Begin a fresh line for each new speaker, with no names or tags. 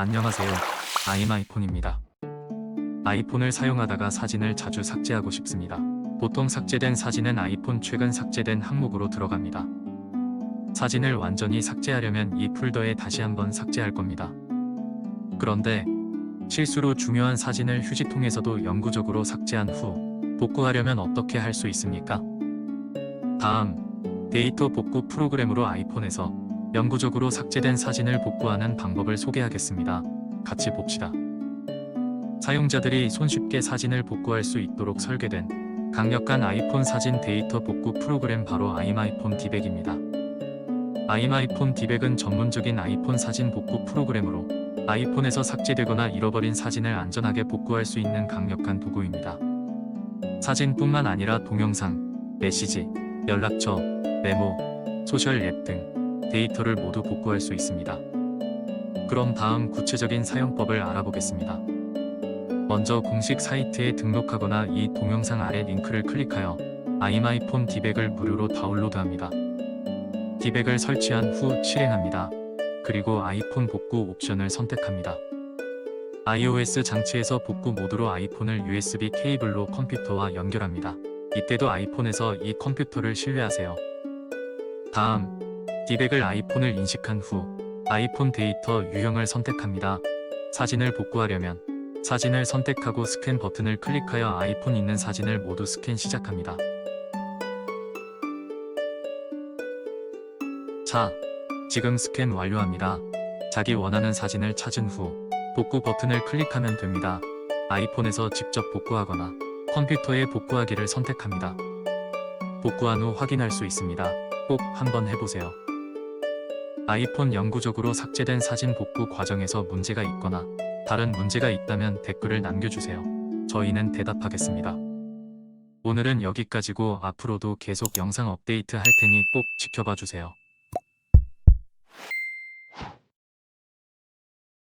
안녕하세요. 아이마이폰입니다. 아이폰을 사용하다가 사진을 자주 삭제하고 싶습니다. 보통 삭제된 사진은 아이폰 최근 삭제된 항목으로 들어갑니다. 사진을 완전히 삭제하려면 이 폴더에 다시 한번 삭제할 겁니다. 그런데 실수로 중요한 사진을 휴지통에서도 영구적으로 삭제한 후 복구하려면 어떻게 할 수 있습니까? 다음 데이터 복구 프로그램으로 아이폰에서 영구적으로 삭제된 사진을 복구하는 방법을 소개하겠습니다. 같이 봅시다. 사용자들이 손쉽게 사진을 복구할 수 있도록 설계된 강력한 아이폰 사진 데이터 복구 프로그램 바로 아이마이폰 디백입니다. 아이마이폰 디백은 전문적인 아이폰 사진 복구 프로그램으로 아이폰에서 삭제되거나 잃어버린 사진을 안전하게 복구할 수 있는 강력한 도구입니다. 사진뿐만 아니라 동영상, 메시지, 연락처, 메모, 소셜 앱 등 데이터를 모두 복구할 수 있습니다. 그럼 다음 구체적인 사용법을 알아보겠습니다. 먼저 공식 사이트에 등록하거나 이 동영상 아래 링크를 클릭하여 아이마이폰 디백을 무료로 다운로드합니다. 디백을 설치한 후 실행합니다. 그리고 아이폰 복구 옵션을 선택합니다. iOS 장치에서 복구 모드로 아이폰을 USB 케이블로 컴퓨터와 연결합니다. 이때도 아이폰에서 이 컴퓨터를 신뢰하세요. 다음, 디백을 아이폰을 인식한 후 아이폰 데이터 유형을 선택합니다. 사진을 복구하려면 사진을 선택하고 스캔 버튼을 클릭하여 아이폰 있는 사진을 모두 스캔 시작합니다. 자, 지금 스캔 완료합니다. 자기 원하는 사진을 찾은 후 복구 버튼을 클릭하면 됩니다. 아이폰에서 직접 복구하거나 컴퓨터에 복구하기를 선택합니다. 복구한 후 확인할 수 있습니다. 꼭 한번 해보세요. 아이폰 영구적으로 삭제된 사진 복구 과정에서 문제가 있거나 다른 문제가 있다면 댓글을 남겨주세요. 저희는 대답하겠습니다. 오늘은 여기까지고 앞으로도 계속 영상 업데이트 할 테니 꼭 지켜봐 주세요.